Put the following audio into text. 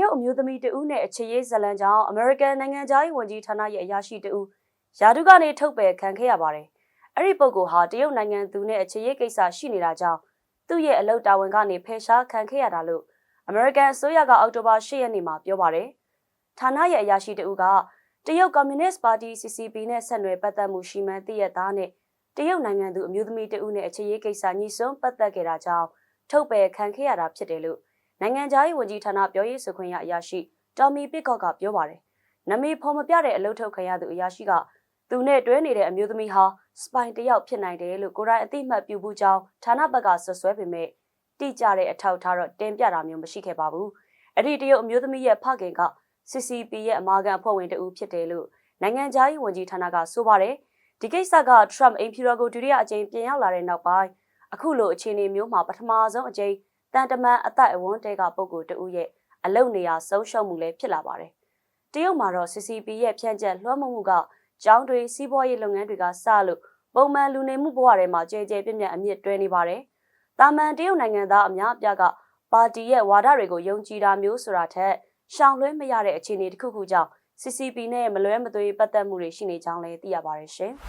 ရုတ်အမျိုးသမီးတဦးနဲ့အခြေရေးဇလံကြောင့်အမေရိကန်နိုင်ငံသားရေးဝန်ကြီးဌာနရဲ့အရာရှိတဦးယာတုကနေထုတ်ပယ်ခံခဲ့ရပါတယ်။အဲ့ဒီပုဂ္ဂိုလ်ဟာတရုတ်နိုင်ငံသူနဲ့အခြေရေးကိစ္စရှိနေတာကြောင့်သူ့ရဲ့အလုပ်တာဝန်ကနေဖယ်ရှားခံခဲ့ရတာလို့အမေရိကန်အစိုးရကအောက်တိုဘာ10ရက်နေ့မှာပြောပါတယ်။ဌာနရဲ့အရာရှိတဦးကတရုတ်ကွန်မြူနစ်ပါတီ CCP နဲ့ဆက်နွယ်ပတ်သက်မှုရှိမှန်းသိရသားနဲ့တရုတ်နိုင်ငံသူအမျိုးသမီးတဦးနဲ့အခြေရေးကိစ္စညှိစွန်းပတ်သက်ခဲ့တာကြောင့်ထုတ်ပယ်ခံခဲ့ရတာဖြစ်တယ်လို့ နိုင်ငံသားရေးဝန်ကြီးဌာနပြောရေးဆိုခွင့်ရအရာရှိတော်မီပစ်ကော့ကပြောပါတယ်။နမီဖော်မပြတဲ့အလုပ်ထုတ်ခံရသူအရာရှိကသူနဲ့တွဲနေတဲ့အမျိုးသမီးဟာစပိုင်တယောက်ဖြစ်နိုင်တယ်လို့ကိုရိုင်းအသိမှတ်ပြုမှုကြောင်းဌာနဘက်ကဆွဆွဲပေမဲ့တိကျတဲ့အထောက်အထားတော့တင်ပြတာမျိုးမရှိခဲ့ပါဘူး။အဲ့ဒီတရုတ်အမျိုးသမီးရဲ့ဖခင်က CCP ရဲ့အမာခံအဖွဲ့ဝင်တဦးဖြစ်တယ်လို့နိုင်ငံသားရေးဝန်ကြီးဌာနကဆိုပါတယ်။ဒီကိစ္စက Trump အိမ်ဖြူတော်ကိုဒုတိယအကြိမ်ပြန်ရောက်လာတဲ့နောက်ပိုင်းအခုလိုအခြေအနေမျိုးမှာပထမဆုံးအကြိမ် တန်တမန်အသက်အဝန်းတဲကပုံကိုတူရဲ့အလုတ်နေရာဆုံးရှုံးမှုလည်းဖြစ်လာပါတယ်။တရုတ်မှာတော့ CCP ရဲ့ဖြန့်ကျက်လွှမ်းမိုးမှုကကျောင်းတွေစီးပွားရေးလုပ်ငန်းတွေကစလို့ပုံမှန်လူနေမှုဘဝတွေမှာကြဲကြဲပြန့်ပြန့်အမြင့်တွဲနေပါတယ်။တာမန်တရုတ်နိုင်ငံသားအများအပြားကပါတီရဲ့ဝါဒတွေကိုယုံကြည်တာမျိုးဆိုတာထက်ရှောင်လွှဲမရတဲ့အခြေအနေတစ်ခုခုကြောင့် CCP နဲ့မလွဲမသွေပတ်သက်မှုတွေရှိနေကြောင်းလည်းသိရပါတယ်ရှင်။